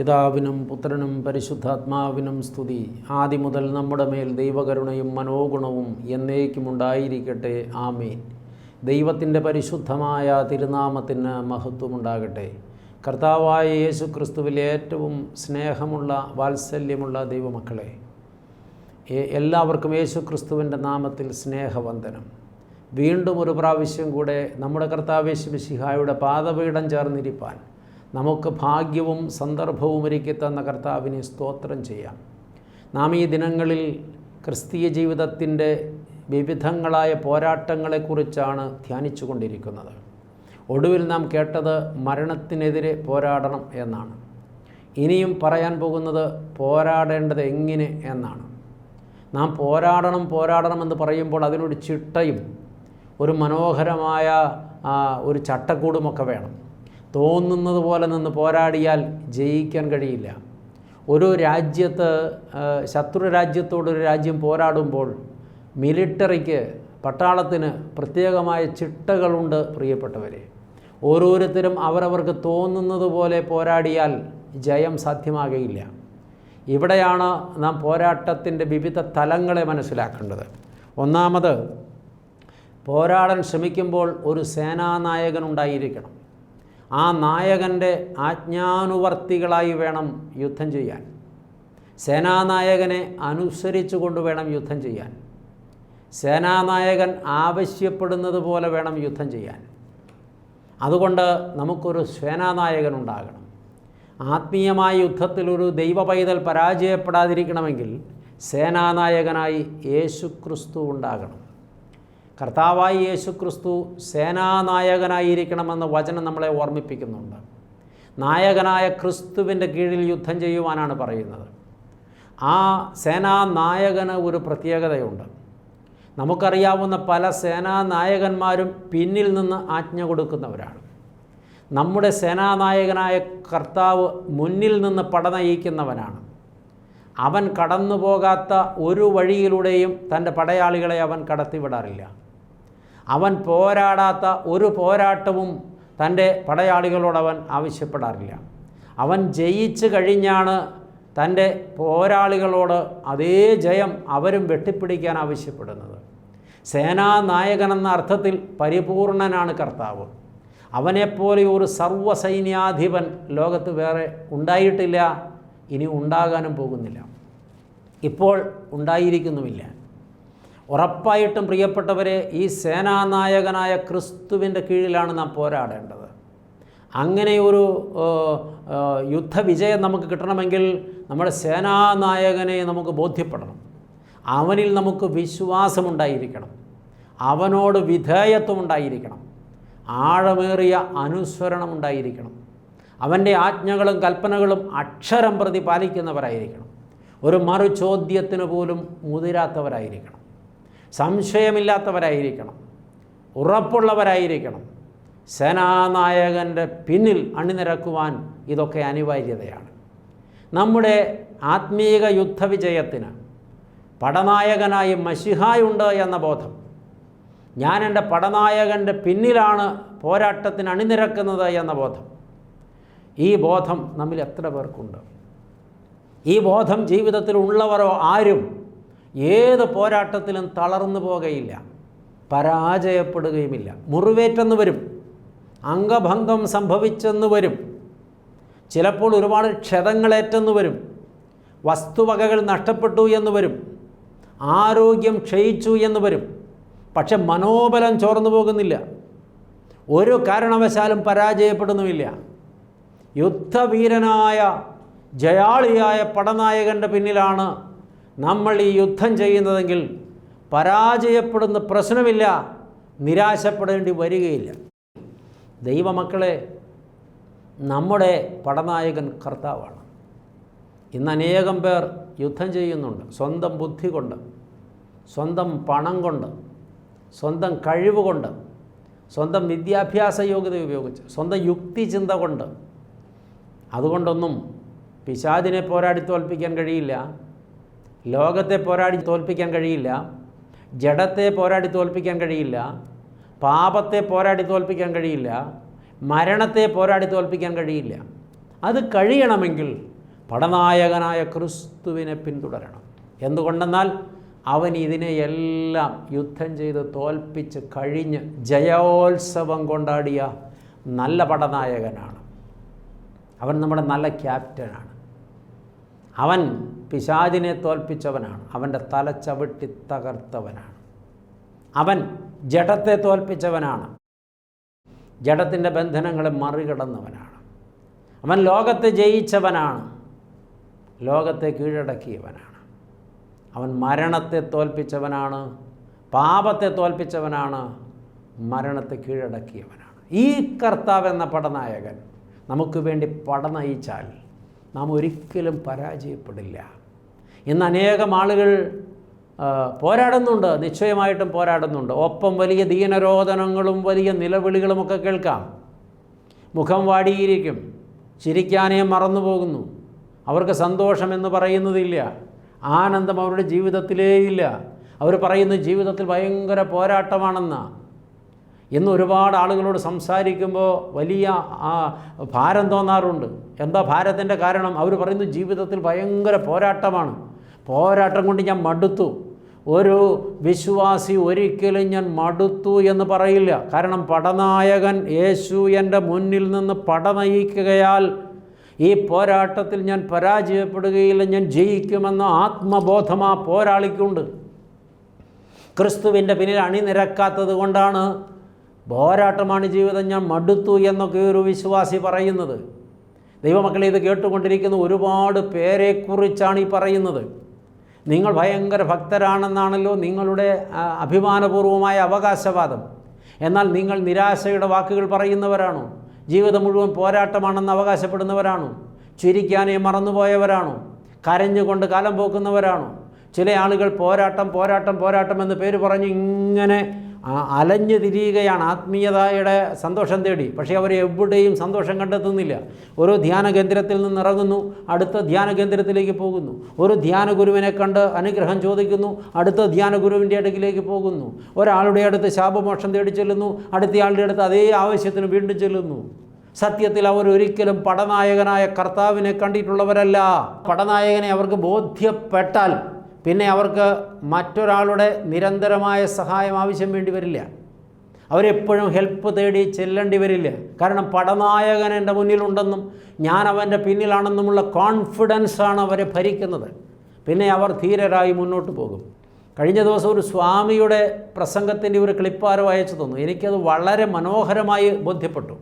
പിതാവിനും പുത്രനും പരിശുദ്ധാത്മാവിനും സ്തുതി. ആദ്യം മുതൽ നമ്മുടെ മേൽ ദൈവകരുണയും മനോഗുണവും എന്നേക്കും ഉണ്ടായിരിക്കട്ടെ. ആമേൻ. ദൈവത്തിന്റെ പരിശുദ്ധമായ തിരുനാമത്തിന് മഹത്വമുണ്ടാകട്ടെ. കർത്താവായ യേശു ക്രിസ്തുവിൽ ഏറ്റവും സ്നേഹമുള്ള വാത്സല്യമുള്ള ദൈവമക്കളെ എല്ലാവർക്കും യേശു ക്രിസ്തുവിന്റെ നാമത്തിൽ സ്നേഹവന്ദനം. വീണ്ടും ഒരു പ്രാവശ്യം കൂടെ നമ്മുടെ കർത്താവേശു മിശിഹായുടെ പാദപീഠം ചേർന്നിരിപ്പാൻ നമുക്ക് ഭാഗ്യവും സന്ദർഭവും ഒരുക്കി തന്ന കർത്താവിനെ സ്തോത്രം ചെയ്യാം. നാം ഈ ദിനങ്ങളിൽ ക്രിസ്തീയ ജീവിതത്തിന്റെ വിവിധങ്ങളായ പോരാട്ടങ്ങളെക്കുറിച്ചാണ് ധ്യാനിച്ചു കൊണ്ടിരിക്കുന്നത് ഒടുവിൽ നാം കേട്ടത് മരണത്തിനെതിരെ പോരാടണം എന്നാണ്. ഇനിയും പറയാൻ പോകുന്നത് പോരാടേണ്ടത് എങ്ങനെ എന്നാണ്. നാം പോരാടണം പോരാടണം എന്ന് പറയുമ്പോൾ അതിനൊരു ചിട്ടയും ഒരു മനോഹരമായ ഒരു ചട്ടക്കൂടുമൊക്കെ വേണം. തോന്നുന്നത് പോലെ നിന്ന് പോരാടിയാൽ ജയിക്കാൻ കഴിയില്ല. ഒരു രാജ്യത്ത് ശത്രു രാജ്യത്തോടൊരു രാജ്യം പോരാടുമ്പോൾ മിലിട്ടറിക്ക് പട്ടാളത്തിന് പ്രത്യേകമായ ചിട്ടകളുണ്ട് പ്രിയപ്പെട്ടവരെ. ഓരോരുത്തരും അവരവർക്ക് തോന്നുന്നത് പോലെ പോരാടിയാൽ ജയം സാധ്യമാകയില്ല. ഇവിടെയാണ് നാം പോരാട്ടത്തിന്റെ വിവിധ തലങ്ങളെ മനസ്സിലാക്കേണ്ടത്. ഒന്നാമത് പോരാടാൻ ശ്രമിക്കുമ്പോൾ ഒരു സേനാനായകൻ ഉണ്ടായിരിക്കണം. ആ നായകന്റെ ആജ്ഞാനുവർത്തികളായി വേണം യുദ്ധം ചെയ്യാൻ. സേനാനായകനെ അനുസരിച്ചു കൊണ്ട് വേണം യുദ്ധം ചെയ്യാൻ. സേനാനായകൻ ആവശ്യപ്പെടുന്നത് പോലെ വേണം യുദ്ധം ചെയ്യാൻ. അതുകൊണ്ട് നമുക്കൊരു സേനാനായകൻ ഉണ്ടാകണം. ആത്മീയമായ യുദ്ധത്തിൽ ഒരു ദൈവ പൈതൽ പരാജയപ്പെടാതിരിക്കണമെങ്കിൽ സേനാനായകനായി യേശുക്രിസ്തു ഉണ്ടാകണം. കർത്താവായി യേശു ക്രിസ്തു സേനാനായകനായിരിക്കണമെന്ന വചനം നമ്മളെ ഓർമ്മിപ്പിക്കുന്നുണ്ട്. നായകനായ ക്രിസ്തുവിന്റെ കീഴിൽ യുദ്ധം ചെയ്യുവാനാണ് പറയുന്നത്. ആ സേനാനായകന് ഒരു പ്രത്യേകതയുണ്ട്. നമുക്കറിയാവുന്ന പല സേനാനായകന്മാരും പിന്നിൽ നിന്ന് ആജ്ഞ കൊടുക്കുന്നവരാണ്. നമ്മുടെ സേനാനായകനായ കർത്താവ് മുന്നിൽ നിന്ന് പട നയിക്കുന്നവനാണ്. അവൻ കടന്നു പോകാത്ത ഒരു വഴിയിലൂടെയും തന്റെ പടയാളികളെ അവൻ കടത്തിവിടാറില്ല. അവൻ പോരാടാത്ത ഒരു പോരാട്ടവും തന്റെ പടയാളികളോട് അവൻ ആവശ്യപ്പെടാറില്ല. അവൻ ജയിച്ചു കഴിഞ്ഞാണ് തന്റെ പോരാളികളോട് അതേ ജയം അവരും വെട്ടിപ്പിടിക്കാൻ ആവശ്യപ്പെടുന്നത്. സേനാനായകനെന്ന അർത്ഥത്തിൽ പരിപൂർണനാണ് കർത്താവ്. അവനെപ്പോലെ ഒരു സർവസൈന്യാധിപൻ ലോകത്ത് വേറെ ഉണ്ടായിട്ടില്ല ഇനി ഉണ്ടാകാനും പോകുന്നില്ല. ഇപ്പോൾ ഉണ്ടായിരിക്കുന്നുമില്ല. ഉറപ്പായിട്ടും പ്രിയപ്പെട്ടവരെ ഈ സേനാനായകനായ ക്രിസ്തുവിന്റെ കീഴിലാണ് നാം പോരാടേണ്ടത്. അങ്ങനെ ഒരു യുദ്ധവിജയം നമുക്ക് കിട്ടണമെങ്കിൽ നമ്മുടെ സേനാനായകനെ നമുക്ക് ബോധ്യപ്പെടണം. അവനിൽ നമുക്ക് വിശ്വാസമുണ്ടായിരിക്കണം. അവനോട് വിധേയത്വം ഉണ്ടായിരിക്കണം ആഴമേറിയ അനുസരണം ഉണ്ടായിരിക്കണം അവന്റെ ആജ്ഞകളും കൽപ്പനകളും അക്ഷരം പ്രതി പാലിക്കുന്നവരായിരിക്കണം. ഒരു മറു ചോദ്യത്തിന് പോലും മുതിരാത്തവരായിരിക്കണം. സംശയമില്ലാത്തവരായിരിക്കണം. ഉറപ്പുള്ളവരായിരിക്കണം. സേനാനായകന്റെ പിന്നിൽ അണിനിരക്കുവാൻ ഇതൊക്കെ അനിവാര്യതയാണ്. നമ്മുടെ ആത്മീക യുദ്ധവിജയത്തിന് പടനായകനായി മഷിഹായുണ്ട് എന്ന ബോധം. ഞാൻ എന്റെ പടനായകന്റെ പിന്നിലാണ് പോരാട്ടത്തിന് അണിനിരക്കുന്നത് എന്ന ബോധം. ഈ ബോധം നമ്മിൽ എത്ര പേർക്കുണ്ട്? ഈ ബോധം ജീവിതത്തിൽ ഉള്ളവരോ ആരും ഏത് പോരാട്ടത്തിലും തളർന്നു പോകുകയില്ല പരാജയപ്പെടുകയുമില്ല. മുറിവേറ്റെന്ന് വരും അംഗഭംഗം സംഭവിച്ചെന്ന് വരും ചിലപ്പോൾ ഒരുപാട് ക്ഷതങ്ങളേറ്റെന്ന് വരും വസ്തുവകകൾ നഷ്ടപ്പെട്ടു എന്ന് വരും ആരോഗ്യം ക്ഷയിച്ചു എന്ന് വരും. പക്ഷെ മനോബലം ചോർന്നു പോകുന്നില്ല ഒരു കാരണവശാലും പരാജയപ്പെടുന്നുമില്ല. യുദ്ധവീരനായ ജയാളിയായ പടനായകന്റെ പിന്നിലാണ് നമ്മൾ ഈ യുദ്ധം ചെയ്യുന്നതെങ്കിൽ പരാജയപ്പെടുന്ന പ്രശ്നമില്ല നിരാശപ്പെടേണ്ടി വരികയില്ല. ദൈവമക്കളെ നമ്മുടെ പടനായകൻ കർത്താവാണ്. ഇന്ന് അനേകം പേർ യുദ്ധം ചെയ്യുന്നുണ്ട്. സ്വന്തം ബുദ്ധി കൊണ്ട് സ്വന്തം പണം കൊണ്ട് സ്വന്തം കഴിവ് കൊണ്ട് സ്വന്തം വിദ്യാഭ്യാസ യോഗ്യത ഉപയോഗിച്ച് സ്വന്തം യുക്തി ചിന്ത കൊണ്ട്. അതുകൊണ്ടൊന്നും പിശാദിനെ പോരാടി തോൽപ്പിക്കാൻ കഴിയില്ല. ലോകത്തെ പോരാടി തോൽപ്പിക്കാൻ കഴിയില്ല. ജഡത്തെ പോരാടി തോൽപ്പിക്കാൻ കഴിയില്ല. പാപത്തെ പോരാടി തോൽപ്പിക്കാൻ കഴിയില്ല. മരണത്തെ പോരാടി തോൽപ്പിക്കാൻ കഴിയില്ല. അത് കഴിയണമെങ്കിൽ പടനായകനായ ക്രിസ്തുവിനെ പിന്തുടരണം. എന്തുകൊണ്ടെന്നാൽ അവൻ ഇതിനെയെല്ലാം യുദ്ധം ചെയ്ത് തോൽപ്പിച്ച് കഴിഞ്ഞ് ജയോത്സവം കൊണ്ടാടിയ നല്ല പടനായകനാണ്. അവൻ നമ്മുടെ നല്ല ക്യാപ്റ്റനാണ്. അവൻ പിശാചിനെ തോൽപ്പിച്ചവനാണ്. അവന്റെ തല ചവിട്ടി തകർത്തവനാണ്. അവൻ ജഡത്തെ തോൽപ്പിച്ചവനാണ്. ജഡത്തിന്റെ ബന്ധനങ്ങളെ മറികടന്നവനാണ്. അവൻ ലോകത്തെ ജയിച്ചവനാണ്. ലോകത്തെ കീഴടക്കിയവനാണ്. അവൻ മരണത്തെ തോൽപ്പിച്ചവനാണ്. പാപത്തെ തോൽപ്പിച്ചവനാണ്. മരണത്തെ കീഴടക്കിയവനാണ്. ഈ കർത്താവ് എന്ന പടനായകൻ നമുക്ക് വേണ്ടി പടനയിച്ചാൽ നാം ഒരിക്കലും പരാജയപ്പെടില്ല. ഇന്ന് അനേകം ആളുകൾ പോരാടുന്നുണ്ട്. നിശ്ചയമായിട്ടും പോരാടുന്നുണ്ട്. ഒപ്പം വലിയ ദീനരോധനങ്ങളും വലിയ നിലവിളികളുമൊക്കെ കേൾക്കാം. മുഖം വാടിയിരിക്കും. ചിരിക്കാനേ മറന്നു പോകുന്നു അവർക്ക് സന്തോഷമെന്ന് പറയുന്നതില്ല. ആനന്ദം അവരുടെ ജീവിതത്തിലേ ഇല്ല. അവർ പറയുന്ന ജീവിതത്തിൽ ഭയങ്കര പോരാട്ടമാണെന്ന്. ഇന്ന് ഒരുപാട് ആളുകളോട് സംസാരിക്കുമ്പോൾ വലിയ ആ, ഭാരം തോന്നാറുണ്ട്. എന്താ ഭാരത്തിന്റെ കാരണം? അവർ പറയുന്നു ജീവിതത്തിൽ ഭയങ്കര പോരാട്ടമാണ്. പോരാട്ടം കൊണ്ട് ഞാൻ മടുത്തു. ഒരു വിശ്വാസി ഒരിക്കലും ഞാൻ മടുത്തു എന്ന് പറയില്ല. കാരണം പടനായകൻ യേശു എന്റെ മുന്നിൽ നിന്ന് പടനയിക്കുകയാൽ ഈ പോരാട്ടത്തിൽ ഞാൻ പരാജയപ്പെടുകയില്ല. ഞാൻ ജയിക്കുമെന്ന ആത്മബോധം ആ പോരാളിക്കുണ്ട്. ക്രിസ്തുവിന്റെ പിന്നിൽ അണിനിരക്കാത്തത് കൊണ്ടാണ് പോരാട്ടമാണ് ജീവിതം ഞാൻ മടുത്തു എന്നൊക്കെ ഒരു വിശ്വാസി പറയുന്നത്. ദൈവമക്കളെ ഇത് കേട്ടുകൊണ്ടിരിക്കുന്ന ഒരുപാട് പേരെക്കുറിച്ചാണ് ഈ പറയുന്നത്. നിങ്ങൾ ഭയങ്കര ഭക്തരാണെന്നാണല്ലോ നിങ്ങളുടെ അഭിമാനപൂർവമായ അവകാശവാദം. എന്നാൽ നിങ്ങൾ നിരാശയുടെ വാക്കുകൾ പറയുന്നവരാണോ? ജീവിതം മുഴുവൻ പോരാട്ടമാണെന്ന് അവകാശപ്പെടുന്നവരാണോ? ചിരിക്കാനേ മറന്നുപോയവരാണോ? കരഞ്ഞുകൊണ്ട് കാലം പോക്കുന്നവരാണോ? ചില ആളുകൾ പോരാട്ടം പോരാട്ടം പോരാട്ടം എന്ന് പേര് പറഞ്ഞ് ഇങ്ങനെ അലഞ്ഞു തിരിയുകയാണ് ആത്മീയതയുടെ സന്തോഷം തേടി. പക്ഷേ അവർ എവിടെയും സന്തോഷം കണ്ടെത്തുന്നില്ല. ഓരോ ധ്യാന കേന്ദ്രത്തിൽ നിന്ന് ഇറങ്ങുന്നു അടുത്ത ധ്യാന കേന്ദ്രത്തിലേക്ക് പോകുന്നു. ഒരു ധ്യാന ഗുരുവിനെ കണ്ട് അനുഗ്രഹം ചോദിക്കുന്നു അടുത്ത ധ്യാന ഗുരുവിന്റെ അടുക്കിലേക്ക് പോകുന്നു. ഒരാളുടെ അടുത്ത് ശാപമോക്ഷം തേടി ചെല്ലുന്നു അടുത്തയാളുടെ അടുത്ത് അതേ ആവശ്യത്തിന് വീണ്ടും ചെല്ലുന്നു. സത്യത്തിൽ അവർ ഒരിക്കലും പടനായകനായ കർത്താവിനെ കണ്ടിട്ടുള്ളവരല്ല. പടനായകനെ അവർക്ക് ബോധ്യപ്പെട്ടാൽ പിന്നെ അവർക്ക് മറ്റൊരാളുടെ നിരന്തരമായ സഹായം ആവശ്യം വേണ്ടി വരില്ല. അവരെപ്പോഴും ഹെൽപ്പ് തേടി ചെല്ലേണ്ടി വരില്ല. കാരണം പടനായകൻ എന്റെ മുന്നിലുണ്ടെന്നും ഞാൻ അവന്റെ പിന്നിലാണെന്നുമുള്ള കോൺഫിഡൻസാണ് അവരെ ഭരിക്കുന്നത്. പിന്നെ അവർ ധീരരായി മുന്നോട്ട് പോകും. കഴിഞ്ഞ ദിവസം ഒരു സ്വാമിയുടെ പ്രസംഗത്തിന്റെ ഒരു ക്ലിപ്പാരോ അയച്ചു തന്നു. എനിക്കത് വളരെ മനോഹരമായി ബോധ്യപ്പെട്ടു.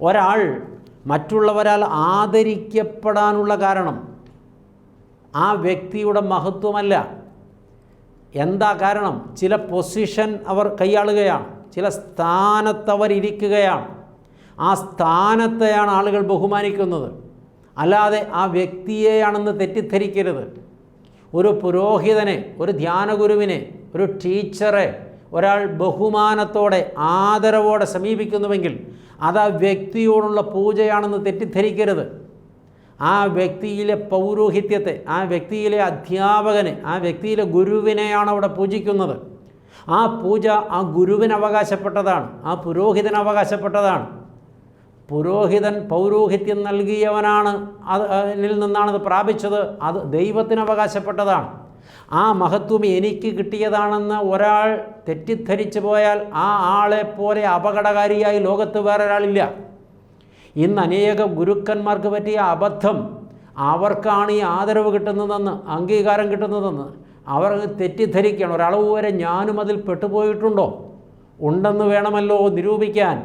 ഒരാൾ മറ്റുള്ളവരാൽ ആദരിക്കപ്പെടാനുള്ള കാരണം ആ വ്യക്തിയുടെ മഹത്വമല്ല. എന്താ കാരണം? ചില പൊസിഷൻ അവർ കൈയാളുകയാണ്. ചില സ്ഥാനത്ത് ഇരിക്കുകയാണ്. ആ സ്ഥാനത്തെയാണ് ആളുകൾ ബഹുമാനിക്കുന്നത്. അല്ലാതെ ആ വ്യക്തിയെയാണെന്ന് തെറ്റിദ്ധരിക്കരുത്. ഒരു പുരോഹിതനെ ഒരു ധ്യാനഗുരുവിനെ ഒരു ടീച്ചറെ ഒരാൾ ബഹുമാനത്തോടെ ആദരവോടെ സമീപിക്കുന്നുവെങ്കിൽ അത് ആ വ്യക്തിയോടുള്ള പൂജയാണെന്ന് തെറ്റിദ്ധരിക്കരുത്. ആ വ്യക്തിയിലെ പൗരോഹിത്യത്തെ ആ വ്യക്തിയിലെ അധ്യാപകനെ ആ വ്യക്തിയിലെ ഗുരുവിനെയാണ് അവിടെ പൂജിക്കുന്നത്. ആ പൂജ ആ ഗുരുവിന് അവകാശപ്പെട്ടതാണ് ആ പുരോഹിതന് അവകാശപ്പെട്ടതാണ്. പുരോഹിതൻ പൗരോഹിത്യം നൽകിയവനാണ് അത് അതിൽ നിന്നാണത് പ്രാപിച്ചത് അത് ദൈവത്തിന് അവകാശപ്പെട്ടതാണ്. ആ മഹത്വം എനിക്ക് കിട്ടിയതാണെന്ന് ഒരാൾ തെറ്റിദ്ധരിച്ചു പോയാൽ ആ ആളെപ്പോലെ അപകടകാരിയായി ലോകത്ത് വേറൊരാളില്ല. ഇന്ന് അനേക ഗുരുക്കന്മാർക്ക് പറ്റിയ അബദ്ധം അവർക്കാണ് ഈ ആദരവ് കിട്ടുന്നതെന്ന് അംഗീകാരം കിട്ടുന്നതെന്ന് അവർ തെറ്റിദ്ധരിക്കണം ഒരളവ് വരെ ഞാനും അതിൽ പെട്ടുപോയിട്ടുണ്ടോ? ഉണ്ടെന്ന് വേണമല്ലോ നിരൂപിക്കാൻ.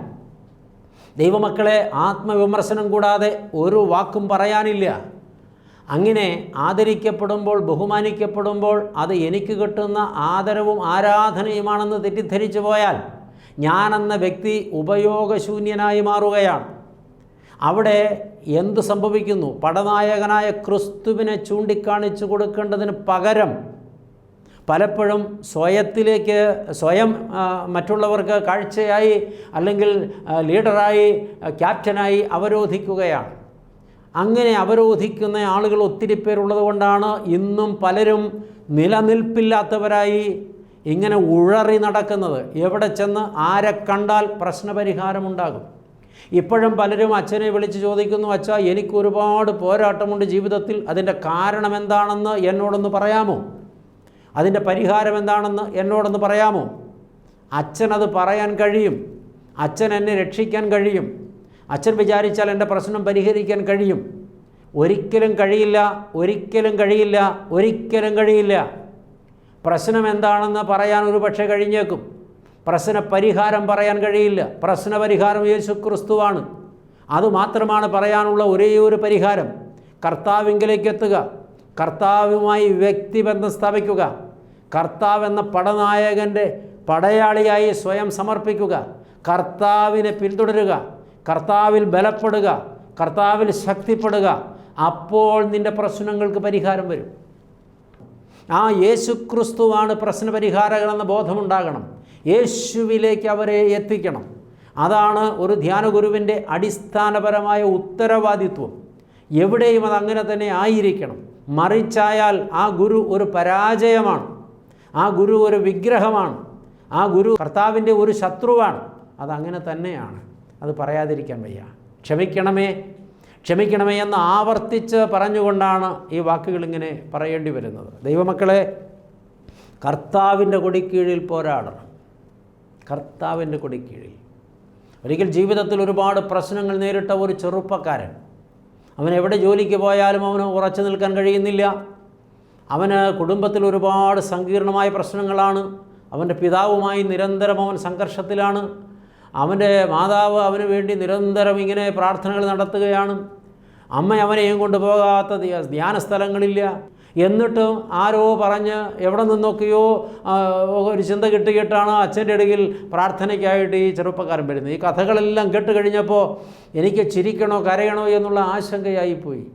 ദൈവമക്കളെ ആത്മവിമർശനം കൂടാതെ ഒരു വാക്കും പറയാനില്ല. അങ്ങനെ ആദരിക്കപ്പെടുമ്പോൾ ബഹുമാനിക്കപ്പെടുമ്പോൾ അത് എനിക്ക് കിട്ടുന്ന ആദരവും ആരാധനയുമാണെന്ന് തെറ്റിദ്ധരിച്ചു പോയാൽ ഞാനെന്ന വ്യക്തി ഉപയോഗശൂന്യനായി മാറുകയാണ്. അവിടെ എന്തു സംഭവിക്കുന്നു? പടനായകനായ ക്രിസ്തുവിനെ ചൂണ്ടിക്കാണിച്ചു കൊടുക്കേണ്ടതിന് പകരം പലപ്പോഴും സ്വയത്തിലേക്ക് സ്വയം മറ്റുള്ളവർക്ക് കാഴ്ചയായി അല്ലെങ്കിൽ ലീഡറായി ക്യാപ്റ്റനായി അവരോധിക്കുകയാണ്. അങ്ങനെ അവരോധിക്കുന്ന ആളുകൾ ഒത്തിരി പേരുള്ളത് കൊണ്ടാണ് ഇന്നും പലരും നിലനിൽപ്പില്ലാത്തവരായി ഇങ്ങനെ ഉഴറി നടക്കുന്നത്. എവിടെ ചെന്ന് ആരെ കണ്ടാൽ പ്രശ്നപരിഹാരമുണ്ടാകും? ഇപ്പോഴും പലരും അച്ഛനെ വിളിച്ച് ചോദിക്കുന്നു അച്ഛാ എനിക്ക് ഒരുപാട് പോരാട്ടമുണ്ട് ജീവിതത്തിൽ. അതിന്റെ കാരണം എന്താണെന്ന് എന്നോടൊന്ന് പറയാമോ? അതിന്റെ പരിഹാരം എന്താണെന്ന് എന്നോടൊന്ന് പറയാമോ? അച്ഛനത് പറയാൻ കഴിയും. അച്ഛൻ എന്നെ രക്ഷിക്കാൻ കഴിയും. അച്ഛൻ വിചാരിച്ചാൽ എന്റെ പ്രശ്നം പരിഹരിക്കാൻ കഴിയും. ഒരിക്കലും കഴിയില്ല ഒരിക്കലും കഴിയില്ല ഒരിക്കലും കഴിയില്ല. പ്രശ്നം എന്താണെന്ന് പറയാൻ ഒരു പക്ഷേ കഴിഞ്ഞേക്കും. പ്രശ്ന പരിഹാരം പറയാൻ കഴിയില്ല. പ്രശ്ന പരിഹാരം യേശു ക്രിസ്തുവാണ് അതുമാത്രമാണ് പറയാനുള്ള ഒരേ ഒരു പരിഹാരം. കർത്താവിങ്കിലേക്ക് എത്തുക കർത്താവുമായി വ്യക്തിബന്ധം സ്ഥാപിക്കുക. കർത്താവ് എന്ന പടനായകന്റെ പടയാളിയായി സ്വയം സമർപ്പിക്കുക. കർത്താവിനെ പിന്തുടരുക. കർത്താവിൽ ബലപ്പെടുക. കർത്താവിൽ ശക്തിപ്പെടുക. അപ്പോൾ നിന്റെ പ്രശ്നങ്ങൾക്ക് പരിഹാരം വരും. ആ യേശു ക്രിസ്തുവാണ് പ്രശ്നപരിഹാരകൻ എന്ന ബോധമുണ്ടാകണം. യേശുവിലേക്ക് അവരെ എത്തിക്കണം. അതാണ് ഒരു ധ്യാനഗുരുവിന്റെ അടിസ്ഥാനപരമായ ഉത്തരവാദിത്വം. എവിടെയും അത് അങ്ങനെ തന്നെ ആയിരിക്കണം. മറിച്ചായാൽ ആ ഗുരു ഒരു പരാജയമാണ്. ആ ഗുരു ഒരു വിഗ്രഹമാണ്. ആ ഗുരു കർത്താവിന്റെ ഒരു ശത്രുവാണ്. അതങ്ങനെ തന്നെയാണ്. അത് പറയാതിരിക്കാൻ വയ്യ. ക്ഷമിക്കണമേ. ക്ഷമിക്കണമേ എന്ന് ആവർത്തിച്ച് പറഞ്ഞുകൊണ്ടാണ് ഈ വാക്കുകൾ ഇങ്ങനെ പറയേണ്ടി വരുന്നത്. ദൈവമക്കളെ കർത്താവിന്റെ കൊടിക്കീഴിൽ പോരാടണം. കർത്താവിന്റെ കൊടി കീഴിൽ. ഒരിക്കൽ ജീവിതത്തിൽ ഒരുപാട് പ്രശ്നങ്ങൾ നേരിട്ട ഒരു ചെറുപ്പക്കാരൻ. അവൻ എവിടെ ജോലിക്ക് പോയാലും അവന് ഉറച്ചു നിൽക്കാൻ കഴിയുന്നില്ല. അവന് കുടുംബത്തിൽ ഒരുപാട് സങ്കീർണമായ പ്രശ്നങ്ങളാണ്. അവന്റെ പിതാവുമായി നിരന്തരം അവൻ സംഘർഷത്തിലാണ്. അവന്റെ മാതാവ് അവന് വേണ്ടി നിരന്തരം ഇങ്ങനെ പ്രാർത്ഥനകൾ നടത്തുകയാണ്. അമ്മ അവനെയും കൊണ്ടുപോകാത്ത ധ്യ- ധ്യാന സ്ഥലങ്ങളില്ല എന്നിട്ടും ആരോ പറഞ്ഞ് എവിടെ നിന്നൊക്കെയോ ഒരു ചിന്ത കിട്ടിയിട്ടാണ് അച്ഛന്റെ ഇടയിൽ പ്രാർത്ഥനയ്ക്കായിട്ട് ഈ ചെറുപ്പക്കാരൻ വരുന്നത്. ഈ കഥകളെല്ലാം കേട്ട് കഴിഞ്ഞപ്പോൾ എനിക്ക് ചിരിക്കണോ കരയണോ എന്നുള്ള ആശങ്കയായിപ്പോയി.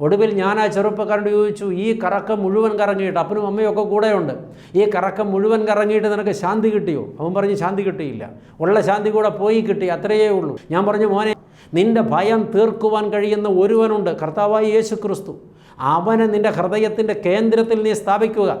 ഒടുവിൽ ഞാൻ ആ ചെറുപ്പക്കാരനോട് ചോദിച്ചു ഈ കറക്കം മുഴുവൻ കറങ്ങിയിട്ട് അപ്പനും അമ്മയൊക്കെ കൂടെയുണ്ട്. ഈ കറക്കം മുഴുവൻ കറങ്ങിയിട്ട് നിനക്ക് ശാന്തി കിട്ടിയോ? അവൻ പറഞ്ഞ് ശാന്തി കിട്ടിയില്ല. ഉള്ള ശാന്തി കൂടെ പോയി കിട്ടി അത്രയേ ഉള്ളൂ. ഞാൻ പറഞ്ഞു മോനെ നിന്റെ ഭയം തീർക്കുവാൻ കഴിയുന്ന ഒരുവനുണ്ട് കർത്താവായി യേശു ക്രിസ്തു അവനെ നിന്റെ ഹൃദയത്തിന്റെ കേന്ദ്രത്തിൽ നീ സ്ഥാപിക്കുക.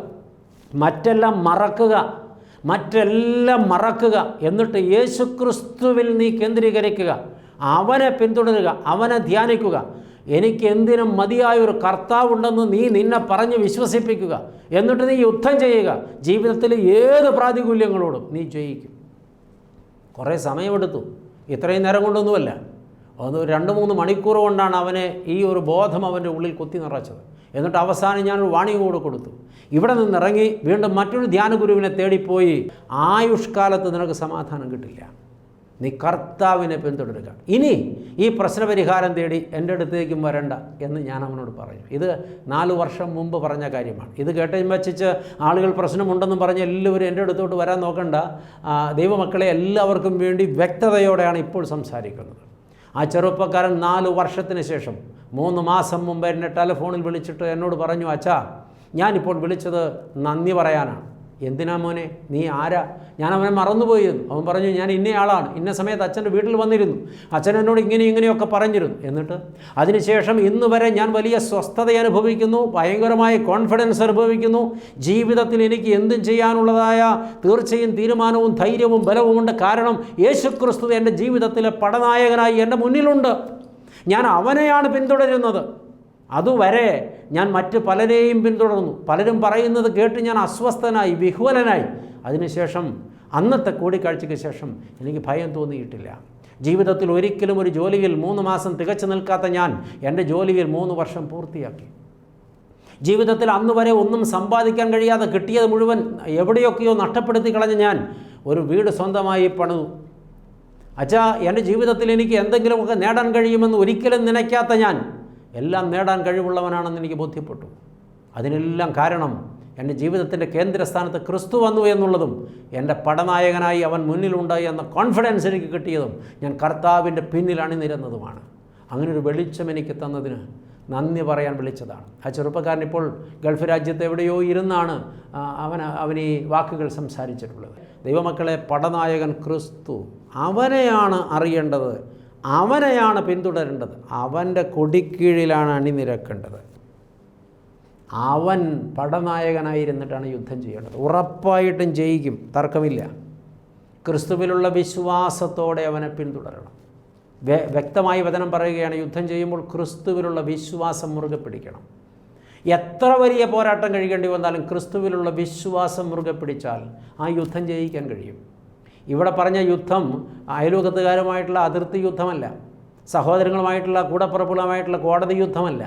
മറ്റെല്ലാം മറക്കുക. മറ്റെല്ലാം മറക്കുക. എന്നിട്ട് യേശുക്രിസ്തുവിൽ നീ കേന്ദ്രീകരിക്കുക. അവനെ പിന്തുടരുക. അവനെ ധ്യാനിക്കുക. എനിക്ക് എന്തിനും മതിയായ ഒരു കർത്താവുണ്ടെന്ന് നീ നിന്നെ പറഞ്ഞ് വിശ്വസിപ്പിക്കുക. എന്നിട്ട് നീ യുദ്ധം ചെയ്യുക. ജീവിതത്തിൽ ഏത് പ്രാതികൂല്യങ്ങളോടും നീ ജയിക്കും. കുറേ സമയമെടുത്തു. ഇത്രയും നേരം കൊണ്ടൊന്നുമല്ല. അത് രണ്ട് മൂന്ന് മണിക്കൂർ കൊണ്ടാണ് അവനെ ഈ ഒരു ബോധം അവന്റെ ഉള്ളിൽ കുത്തി നിറച്ചത്. എന്നിട്ട് അവസാനം ഞാനൊരു വാണിംഗ് കൂടെ കൊടുത്തു. ഇവിടെ നിന്നിറങ്ങി വീണ്ടും മറ്റൊരു ധ്യാനഗുരുവിനെ തേടിപ്പോയി. ആയുഷ്കാലത്ത് നിനക്ക് സമാധാനം കിട്ടില്ല. നീ കർത്താവിനെ പിന്തുടരുക. ഇനി ഈ പ്രശ്നപരിഹാരം തേടി എന്റെ അടുത്തേക്കും വരണ്ട എന്ന് ഞാൻ അവനോട് പറഞ്ഞു. ഇത് നാല് വർഷം മുമ്പ് പറഞ്ഞ കാര്യമാണ്. ഇത് കേട്ടയും വച്ചിച്ച് ആളുകൾ പ്രശ്നമുണ്ടെന്നും പറഞ്ഞ് എല്ലാവരും എന്റെ അടുത്തോട്ട് വരാൻ നോക്കണ്ട. ദൈവമക്കളെ എല്ലാവർക്കും വേണ്ടി വ്യക്തതയോടെയാണ് ഇപ്പോൾ സംസാരിക്കുന്നത്. ആ ചെറുപ്പക്കാരൻ നാല് വർഷത്തിന് ശേഷം മൂന്ന് മാസം മുമ്പ് എന്നെ ടെലിഫോണിൽ വിളിച്ചിട്ട് എന്നോട് പറഞ്ഞു അച്ഛാ ഞാനിപ്പോൾ വിളിച്ചത് നന്ദി പറയാനാണ്. എന്തിനാ മോനെ? നീ ആരാ? ഞാൻ അവനെ മറന്നുപോയിരുന്നു. അവൻ പറഞ്ഞു ഞാൻ ഇന്നയാളാണ് ഇന്ന സമയത്ത് അച്ഛന്റെ വീട്ടിൽ വന്നിരുന്നു. അച്ഛൻ എന്നോട് ഇങ്ങനെ ഇങ്ങനെയൊക്കെ പറഞ്ഞിരുന്നു. എന്നിട്ട് അതിനുശേഷം ഇന്ന് വരെ ഞാൻ വലിയ സ്വസ്ഥത അനുഭവിക്കുന്നു ഭയങ്കരമായ കോൺഫിഡൻസ് അനുഭവിക്കുന്നു. ജീവിതത്തിൽ എനിക്ക് എന്തും ചെയ്യാനുള്ളതായ തീർച്ചയും തീരുമാനവും ധൈര്യവും ബലവുമുണ്ട് കാരണം യേശുക്രിസ്തു എന്റെ ജീവിതത്തിലെ പടനായകനായി എന്റെ മുന്നിലുണ്ട്. ഞാൻ അവനെയാണ് പിന്തുടരുന്നത്. അതുവരെ ഞാൻ മറ്റ് പലരെയും പിന്തുടർന്നു. പലരും പറയുന്നത് കേട്ട് ഞാൻ അസ്വസ്ഥനായി വിഹ്വലനായി. അതിനുശേഷം അന്നത്തെ കൂടിക്കാഴ്ചയ്ക്ക് ശേഷം എനിക്ക് ഭയം തോന്നിയിട്ടില്ല. ജീവിതത്തിൽ ഒരിക്കലും ഒരു ജോലിയിൽ മൂന്ന് മാസം തികച്ചു നിൽക്കാത്ത ഞാൻ എന്റെ ജോലിയിൽ മൂന്ന് വർഷം പൂർത്തിയാക്കി. ജീവിതത്തിൽ അന്ന് വരെ ഒന്നും സമ്പാദിക്കാൻ കഴിയാതെ കിട്ടിയത് മുഴുവൻ എവിടെയൊക്കെയോ നഷ്ടപ്പെടുത്തി കളഞ്ഞ ഞാൻ ഒരു വീട് സ്വന്തമായി പണിതു. അച്ഛാ എന്റെ ജീവിതത്തിൽ എനിക്ക് എന്തെങ്കിലുമൊക്കെ നേടാൻ കഴിയുമെന്ന് ഒരിക്കലും നനയ്ക്കാത്ത ഞാൻ എല്ലാം നേടാൻ കഴിവുള്ളവനാണെന്ന് എനിക്ക് ബോധ്യപ്പെട്ടു. അതിനെല്ലാം കാരണം എന്റെ ജീവിതത്തിന്റെ കേന്ദ്രസ്ഥാനത്ത് ക്രിസ്തു വന്നു എന്നുള്ളതും എന്റെ പടനായകനായി അവൻ മുന്നിലുണ്ടായി എന്ന കോൺഫിഡൻസ് എനിക്ക് കിട്ടിയതും ഞാൻ കർത്താവിന്റെ പിന്നിൽ അണിനിരുന്നതുമാണ്. അങ്ങനെ ഒരു വെളിച്ചം എനിക്ക് തന്നതിന് നന്ദി പറയാൻ വിളിച്ചതാണ്. ആ ചെറുപ്പക്കാരൻ ഇപ്പോൾ ഗൾഫ് രാജ്യത്ത് എവിടെയോ ഇരുന്നാണ് അവൻ അവൻ ഈ വാക്കുകൾ സംസാരിച്ചിട്ടുള്ളത്. ദൈവമക്കളെ പടനായകൻ ക്രിസ്തു അവനെയാണ് അറിയേണ്ടത്. അവനെയാണ് പിന്തുടരേണ്ടത്. അവന്റെ കൊടിക്കീഴിലാണ് അണിനിരക്കേണ്ടത്. അവൻ പടനായകനായിരുന്നിട്ടാണ് യുദ്ധം ചെയ്യേണ്ടത്. ഉറപ്പായിട്ടും ജയിക്കും. തർക്കമില്ല. ക്രിസ്തുവിലുള്ള വിശ്വാസത്തോടെ അവനെ പിന്തുടരണം. വ്യ- വ്യക്തമായി വചനം പറയുകയാണ് യുദ്ധം ചെയ്യുമ്പോൾ ക്രിസ്തുവിലുള്ള വിശ്വാസം മുറുകെ പിടിക്കണം. എത്ര വലിയ പോരാട്ടം കഴിയേണ്ടി വന്നാലും ക്രിസ്തുവിലുള്ള വിശ്വാസം മുറുകെ പിടിച്ചാൽ ആ യുദ്ധം ജയിക്കാൻ കഴിയും. ഇവിടെ പറഞ്ഞ യുദ്ധം അയൽവക്കത്തുകാരുമായിട്ടുള്ള അതിർത്തി യുദ്ധമല്ല. സഹോദരങ്ങളുമായിട്ടുള്ള കൂടപ്പുറപ്പുകളുമായിട്ടുള്ള കോടതി യുദ്ധമല്ല.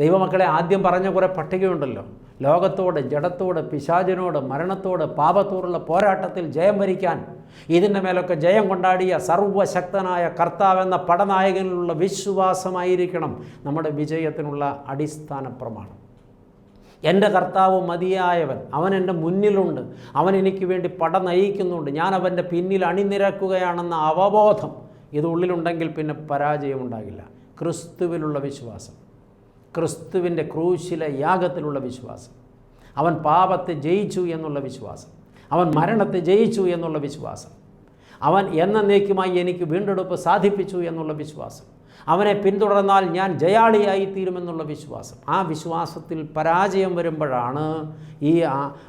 ദൈവമക്കളെ ആദ്യം പറഞ്ഞ കുറേ പട്ടികയുണ്ടല്ലോ. ലോകത്തോട് ജഡത്തോട് പിശാചിനോട് മരണത്തോട് പാപത്തോടുള്ള പോരാട്ടത്തിൽ ജയം ഭരിക്കാൻ ഇതിന്റെ മേലൊക്കെ ജയം കൊണ്ടാടിയ സർവശക്തനായ കർത്താവെന്ന പടനായകനിലുള്ള വിശ്വാസമായിരിക്കണം നമ്മുടെ വിജയത്തിനുള്ള അടിസ്ഥാന പ്രമാണം എന്റെ കർത്താവ് മതിയായവൻ. അവൻ എന്റെ മുന്നിലുണ്ട്. അവൻ എനിക്ക് വേണ്ടി പട നയിക്കുന്നുണ്ട്. ഞാൻ അവന്റെ പിന്നിൽ അണിനിരക്കുകയാണെന്ന അവബോധം ഇത് ഉള്ളിലുണ്ടെങ്കിൽ പിന്നെ പരാജയമുണ്ടാകില്ല. ക്രിസ്തുവിലുള്ള വിശ്വാസം. ക്രിസ്തുവിന്റെ ക്രൂശിലെ യാഗത്തിലുള്ള വിശ്വാസം. അവൻ പാപത്തെ ജയിച്ചു എന്നുള്ള വിശ്വാസം. അവൻ മരണത്തെ ജയിച്ചു എന്നുള്ള വിശ്വാസം. അവൻ എന്നേക്കുമായി എനിക്ക് വീണ്ടെടുപ്പ് സാധിപ്പിച്ചു എന്നുള്ള വിശ്വാസം. അവനെ പിന്തുടർന്നാൽ ഞാൻ ജയാളിയായി തീരുമെന്നുള്ള വിശ്വാസം. ആ വിശ്വാസത്തിൽ പരാജയം വരുമ്പോഴാണ് ഈ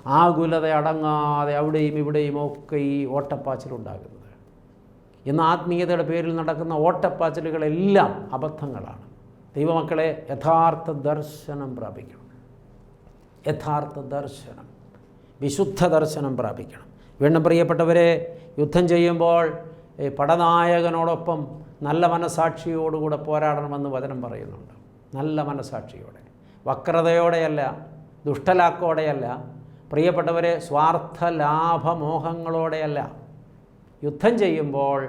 ആകുലത അടങ്ങാതെ അവിടെയും ഇവിടെയും ഒക്കെ ഈ ഓട്ടപ്പാച്ചിലുണ്ടാകുന്നത്. ഇന്ന് ആത്മീയതയുടെ പേരിൽ നടക്കുന്ന ഓട്ടപ്പാച്ചിലുകളെല്ലാം അബദ്ധങ്ങളാണ്. ദൈവമക്കളെ യഥാർത്ഥ ദർശനം പ്രാപിക്കണം. യഥാർത്ഥ ദർശനം വിശുദ്ധ ദർശനം പ്രാപിക്കണം. വീണ്ടും പ്രിയപ്പെട്ടവരെ യുദ്ധം ചെയ്യുമ്പോൾ പടനായകനോടൊപ്പം നല്ല മനസാക്ഷിയോടുകൂടെ പോരാടണമെന്ന് വചനം പറയുന്നുണ്ട്. നല്ല മനസാക്ഷിയോടെ. വക്രതയോടെയല്ല ദുഷ്ടലാക്കോടെയല്ല പ്രിയപ്പെട്ടവരെ സ്വാർത്ഥ ലാഭമോഹങ്ങളോടെയല്ല യുദ്ധം ചെയ്യുമ്പോൾ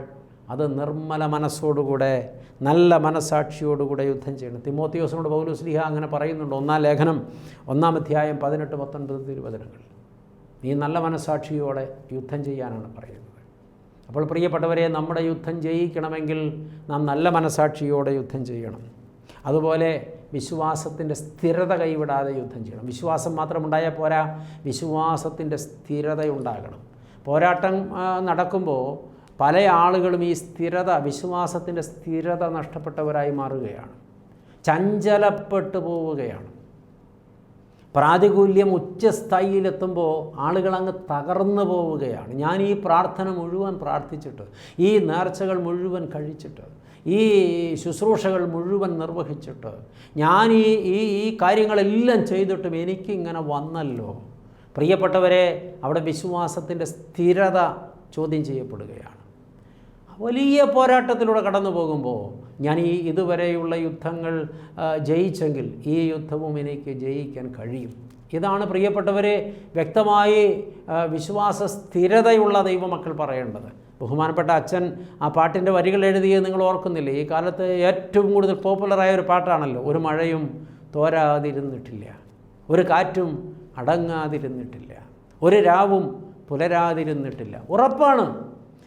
അത് നിർമ്മല മനസ്സോടുകൂടെ നല്ല മനസ്സാക്ഷിയോടുകൂടെ യുദ്ധം ചെയ്യണം. തിമോത്തിയോസിനോട് പൗലുസ്ലിഹ അങ്ങനെ പറയുന്നുണ്ട് ഒന്നാം ലേഖനം ഒന്നാം അധ്യായം പതിനെട്ട് പത്തൊൻപത് തിരുവചനങ്ങൾ നീ നല്ല മനസ്സാക്ഷിയോടെ യുദ്ധം ചെയ്യാനാണ് പറയുന്നത്. അപ്പോൾ പ്രിയപ്പെട്ടവരെ നമ്മുടെ യുദ്ധം ജയിക്കണമെങ്കിൽ നാം നല്ല മനസാക്ഷിയോടെ യുദ്ധം ചെയ്യണം. അതുപോലെ വിശ്വാസത്തിന്റെ സ്ഥിരത കൈവിടാതെ യുദ്ധം ചെയ്യണം. വിശ്വാസം മാത്രം ഉണ്ടായാൽ പോരാ വിശ്വാസത്തിന്റെ സ്ഥിരതയുണ്ടാകണം പോരാട്ടം നടക്കുമ്പോൾ പല ആളുകളും ഈ സ്ഥിരത വിശ്വാസത്തിന്റെ സ്ഥിരത നഷ്ടപ്പെട്ടവരായി മാറുകയാണ്. ചഞ്ചലപ്പെട്ടു പോവുകയാണ്. പ്രാതികൂല്യം ഉച്ചസ്ഥായിയിലെത്തുമ്പോൾ ആളുകൾ അങ്ങ് തകർന്നു പോവുകയാണ്. ഞാൻ ഈ പ്രാർത്ഥന മുഴുവൻ പ്രാർത്ഥിച്ചിട്ട് ഈ നേർച്ചകൾ മുഴുവൻ കഴിച്ചിട്ട് ഈ ശുശ്രൂഷകൾ മുഴുവൻ നിർവഹിച്ചിട്ട് ഞാൻ ഈ ഈ ഈ കാര്യങ്ങളെല്ലാം ചെയ്തിട്ടും എനിക്കിങ്ങനെ വന്നല്ലോ. പ്രിയപ്പെട്ടവരെ അവിടെ വിശ്വാസത്തിന്റെ സ്ഥിരത ചോദ്യം ചെയ്യപ്പെടുകയാണ്. വലിയ പോരാട്ടത്തിലൂടെ കടന്നു പോകുമ്പോൾ ഞാൻ ഈ ഇതുവരെയുള്ള യുദ്ധങ്ങൾ ജയിച്ചെങ്കിൽ ഈ യുദ്ധവും എനിക്ക് ജയിക്കാൻ കഴിയും. ഇതാണ് പ്രിയപ്പെട്ടവരെ വ്യക്തമായി വിശ്വാസ സ്ഥിരതയുള്ള ദൈവമക്കൾ പറയേണ്ടത്. ബഹുമാനപ്പെട്ട അച്ഛൻ ആ പാട്ടിന്റെ വരികൾ എഴുതിയത് നിങ്ങൾ ഓർക്കുന്നില്ലേ? ഈ കാലത്ത് ഏറ്റവും കൂടുതൽ പോപ്പുലറായ ഒരു പാട്ടാണല്ലോ ഒരു മഴയും തോരാതിരുന്നിട്ടില്ല ഒരു കാറ്റും അടങ്ങാതിരുന്നിട്ടില്ല ഒരു രാവും പുലരാതിരുന്നിട്ടില്ല. ഉറപ്പാണ്.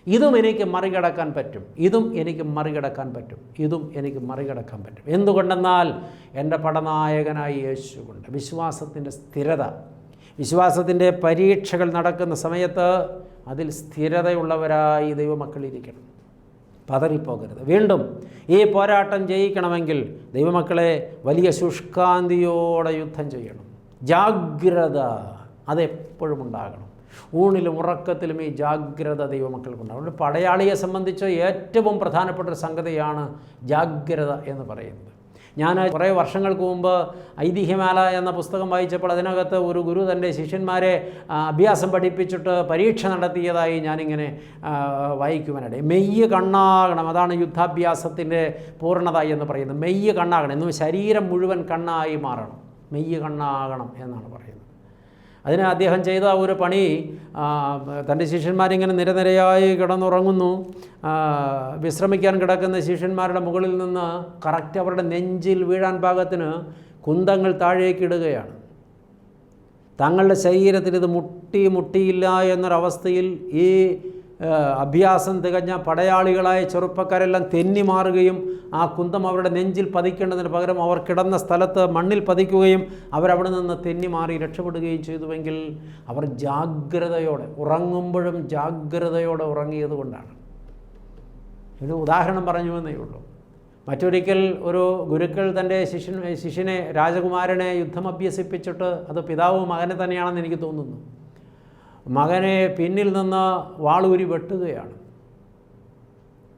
ഇതും എനിക്ക് മറികടക്കാൻ പറ്റും. ഇതും എനിക്ക് മറികടക്കാൻ പറ്റും. ഇതും എനിക്ക് മറികടക്കാൻ പറ്റും. എന്തുകൊണ്ടെന്നാൽ എന്റെ പടനായകനായ യേശുണ്ട് വിശ്വാസത്തിന്റെ സ്ഥിരത. വിശ്വാസത്തിന്റെ പരീക്ഷകൾ നടക്കുന്ന സമയത്ത് അതിൽ സ്ഥിരതയുള്ളവരായി ദൈവമക്കളിരിക്കണം പതറിപ്പോകരുത്. വീണ്ടും ഈ പോരാട്ടം ജയിക്കണമെങ്കിൽ ദൈവമക്കളെ വലിയ ശുഷ്കാന്തിയോടെ യുദ്ധം ചെയ്യണം. ജാഗ്രത അതെപ്പോഴും ഉണ്ടാകണം. ഊണിലും ഉറക്കത്തിലും ഈ ജാഗ്രത ദൈവമക്കൾക്കുണ്ടാകും അതുകൊണ്ട് പടയാളിയെ സംബന്ധിച്ച് ഏറ്റവും പ്രധാനപ്പെട്ട ഒരു സംഗതിയാണ് ജാഗ്രത എന്ന് പറയുന്നത്. ഞാൻ കുറേ വർഷങ്ങൾക്ക് മുമ്പ് ഐതിഹ്യമാല എന്ന പുസ്തകം വായിച്ചപ്പോൾ അതിനകത്ത് ഒരു ഗുരു തന്റെ ശിഷ്യന്മാരെ അഭ്യാസം പഠിപ്പിച്ചിട്ട് പരീക്ഷ നടത്തിയതായി ഞാനിങ്ങനെ വായിക്കുവാനിടയിൽ മെയ്യ് കണ്ണാകണം അതാണ് യുദ്ധാഭ്യാസത്തിന്റെ പൂർണത എന്ന് പറയുന്നത്. മെയ്യ് കണ്ണാകണം എന്നും ശരീരം മുഴുവൻ കണ്ണായി മാറണം. മെയ്യ് കണ്ണാകണം എന്നാണ് പറയുന്നത്. അതിന് അദ്ദേഹം ചെയ്ത ഒരു പണി തന്റെ ശിഷ്യന്മാരിങ്ങനെ നിരനിരയായി കിടന്നുറങ്ങുന്നു. വിശ്രമിക്കാൻ കിടക്കുന്ന ശിഷ്യന്മാരുടെ മുകളിൽ നിന്ന് കറക്റ്റ് അവരുടെ നെഞ്ചിൽ വീഴാൻ പാകത്തിന് കുന്തങ്ങൾ താഴേക്കിടുകയാണ് തങ്ങളുടെ ശരീരത്തിൽ ഇത് മുട്ടി മുട്ടിയില്ല എന്നൊരവസ്ഥയിൽ ഈ അഭ്യാസം തികഞ്ഞ പടയാളികളായ ചെറുപ്പക്കാരെല്ലാം തെന്നി മാറുകയും ആ കുന്തം അവരുടെ നെഞ്ചിൽ പതിക്കേണ്ടതിന് പകരം അവർ കിടന്ന സ്ഥലത്ത് മണ്ണിൽ പതിക്കുകയും അവരവിടെ നിന്ന് തെന്നി മാറി രക്ഷപ്പെടുകയും ചെയ്തുവെങ്കിൽ അവർ ജാഗ്രതയോടെ ഉറങ്ങുമ്പോഴും ജാഗ്രതയോടെ ഉറങ്ങിയത് കൊണ്ടാണ്. ഒരു ഉദാഹരണം പറഞ്ഞു എന്നേ ഉള്ളൂ. മറ്റൊരിക്കൽ ഒരു ഗുരുക്കൾ തന്റെ ശിഷ്യൻ ശിഷ്യനെ രാജകുമാരനെ യുദ്ധം അഭ്യസിപ്പിച്ചിട്ട് അത് പിതാവ് മകനെ തന്നെയാണെന്ന് എനിക്ക് തോന്നുന്നു. മകനെ പിന്നിൽ നിന്ന് വാളൂരി വെട്ടുകയാണ്.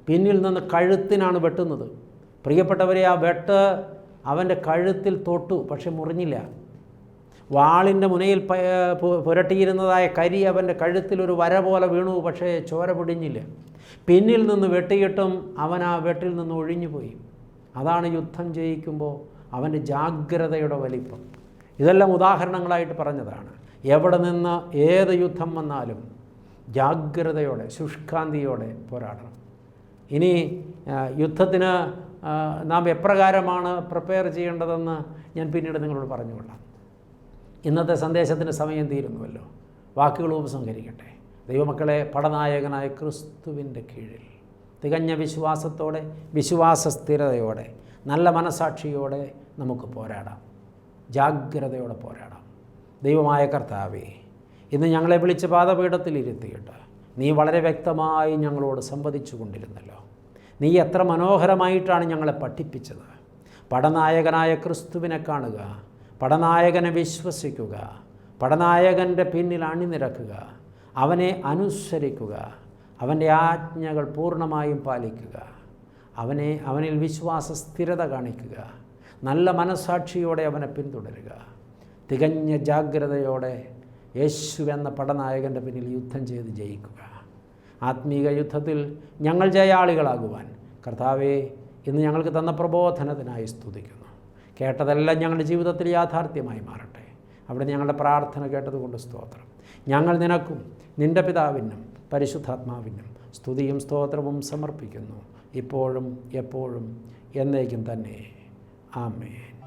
പിന്നിൽ നിന്ന് കഴുത്തിനാണ് വെട്ടുന്നത്. പ്രിയപ്പെട്ടവരെ ആ വെട്ട് അവന്റെ കഴുത്തിൽ തൊട്ടു പക്ഷെ മുറിഞ്ഞില്ല. വാളിന്റെ മുനയിൽ പുരട്ടിയിരുന്നതായ കരി അവന്റെ കഴുത്തിൽ ഒരു വര പോലെ വീണു പക്ഷേ ചോര പൊടിഞ്ഞില്ല. പിന്നിൽ നിന്ന് വെട്ടിയിട്ടും അവൻ ആ വെട്ടിൽ നിന്ന് ഒഴിഞ്ഞുപോയി. അതാണ് യുദ്ധം ജയിക്കുമ്പോൾ അവന്റെ ജാഗ്രതയുടെ വലിപ്പം. ഇതെല്ലാം ഉദാഹരണങ്ങളായിട്ട് പറഞ്ഞതാണ്. എവിടെ നിന്ന് ഏത് യുദ്ധം വന്നാലും ജാഗ്രതയോടെ ശുഷ്കാന്തിയോടെ പോരാടണം. ഇനി യുദ്ധത്തിന് നാം എപ്രകാരമാണ് പ്രിപ്പയർ ചെയ്യേണ്ടതെന്ന് ഞാൻ പിന്നീട് നിങ്ങളോട് പറഞ്ഞുകൊള്ളാം. ഇന്നത്തെ സന്ദേശത്തിന് സമയം തീരുന്നുവല്ലോ. വാക്കുകൾ ഉപസംഹരിക്കട്ടെ. ദൈവമക്കളെ പടനായകനായ ക്രിസ്തുവിന്റെ കീഴിൽ തികഞ്ഞ വിശ്വാസത്തോടെ വിശ്വാസ സ്ഥിരതയോടെ നല്ല മനസാക്ഷിയോടെ നമുക്ക് പോരാടാം. ജാഗ്രതയോടെ പോരാടാം. ദൈവമായ കർത്താവേ ഇന്ന് ഞങ്ങളെ വിളിച്ച് പാതപീഠത്തിലിരുത്തിയിട്ട് നീ വളരെ വ്യക്തമായി ഞങ്ങളോട് സംവദിച്ചു കൊണ്ടിരുന്നല്ലോ നീ എത്ര മനോഹരമായിട്ടാണ് ഞങ്ങളെ പഠിപ്പിച്ചത്. പടനായകനായ ക്രിസ്തുവിനെ കാണുക പടനായകനെ വിശ്വസിക്കുക പടനായകന്റെ പിന്നിൽ അണിനിരക്കുക അവനെ അനുസരിക്കുക അവന്റെ ആജ്ഞകൾ പൂർണമായും പാലിക്കുക അവനെ അവനിൽ വിശ്വാസ സ്ഥിരത കാണിക്കുക നല്ല മനസാക്ഷിയോടെ അവനെ പിന്തുടരുക. തികഞ്ഞ ജാഗ്രതയോടെ യേശു എന്ന പടനായകന്റെ പിന്നിൽ യുദ്ധം ചെയ്ത് ജയിക്കുക. ആത്മീക യുദ്ധത്തിൽ ഞങ്ങൾ ജയാളികളാകുവാൻ കർത്താവെ ഇന്ന് ഞങ്ങൾക്ക് തന്ന പ്രബോധനത്തിനായി സ്തുതിക്കുന്നു. കേട്ടതെല്ലാം ഞങ്ങളുടെ ജീവിതത്തിൽ യാഥാർത്ഥ്യമായി മാറട്ടെ. അവിടെ ഞങ്ങളുടെ പ്രാർത്ഥന കേട്ടതുകൊണ്ട് സ്തോത്രം. ഞങ്ങൾ നിനക്കും നിന്റെ പിതാവിനും പരിശുദ്ധാത്മാവിനും സ്തുതിയും സ്തോത്രവും സമർപ്പിക്കുന്നു. ഇപ്പോഴും എപ്പോഴും എന്നേക്കും തന്നെ. ആമേൻ.